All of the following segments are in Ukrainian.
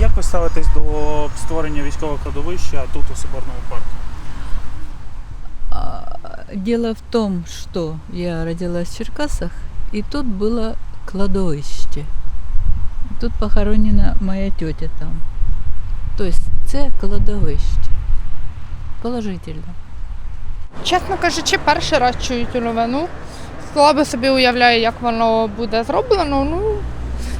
Як ви ставитесь до створення військового кладовища тут у Соборному парку? Дело в том, что я родилась в Черкасах, и тут было кладовище. Тут похоронена моя тетя там. То есть це кладовище. Положительно. Чесно кажучи, перший раз чую цю новину. Слабо собі уявляю, як воно буде зроблено. Ну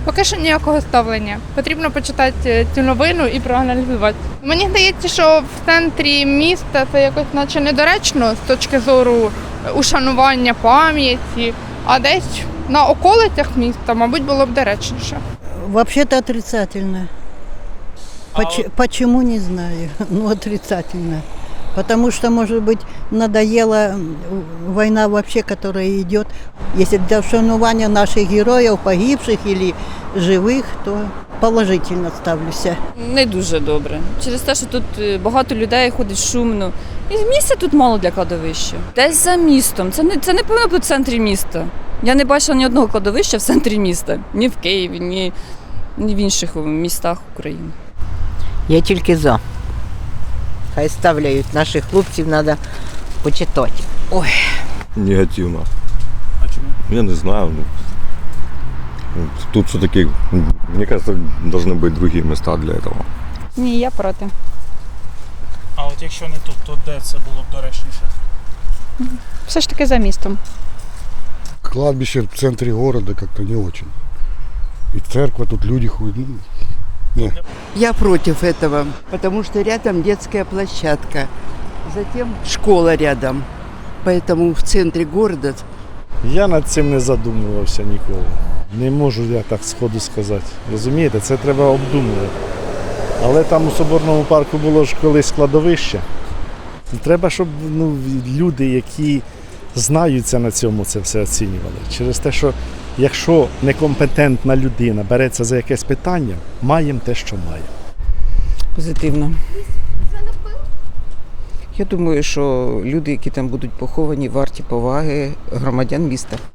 поки що ніякого ставлення. Потрібно почитати цю новину і проаналізувати. Мені здається, що в центрі міста це якось наче недоречно з точки зору ушанування пам'яті, а десь на околицях міста, мабуть, було б доречніше. Вообще-то отрицательно. Поч- Почему не знаю, ну отрицательно. Потому что, может быть, надоела война вообще, которая идет. Если для вшанування наших героев, погибших или живых, то положительно ставлюся. Не дуже добре. Через те, що тут е, багато людей ходить шумно. І місця тут мало для кладовища. Десь за містом. Це не, це не повинно бути в центрі міста. Я не бачила ні одного кладовища в центрі міста. Ні в Києві, ні, ні в інших містах України. Я тільки за Хай ставляють наших хлопців, треба почитати. Негативно. А чому? Я не знаю. Ну, тут все-таки, мне кажется, должны быть другие места для этого. Ні, я проти. А от якщо не тут, то де це було б доречніше? Все ж таки за містом. Кладбище в центре города как-то не очень. И церковь, тут люди ходят. Ну, Я против этого, потому что рядом детская площадка, затем школа рядом. Поэтому в центре города Я над цим не задумувався ніколи. Не можу я так сходу сказати. Розумієте, це треба обдумувати. Але там у Соборному парку було ж колись складовище. Треба, щоб ну, люди, які знаються на цьому, це все оцінювали. Через те, що якщо некомпетентна людина береться за якесь питання, маємо те, що маємо. Позитивно. Я думаю, що люди, які там будуть поховані, варті поваги громадян міста.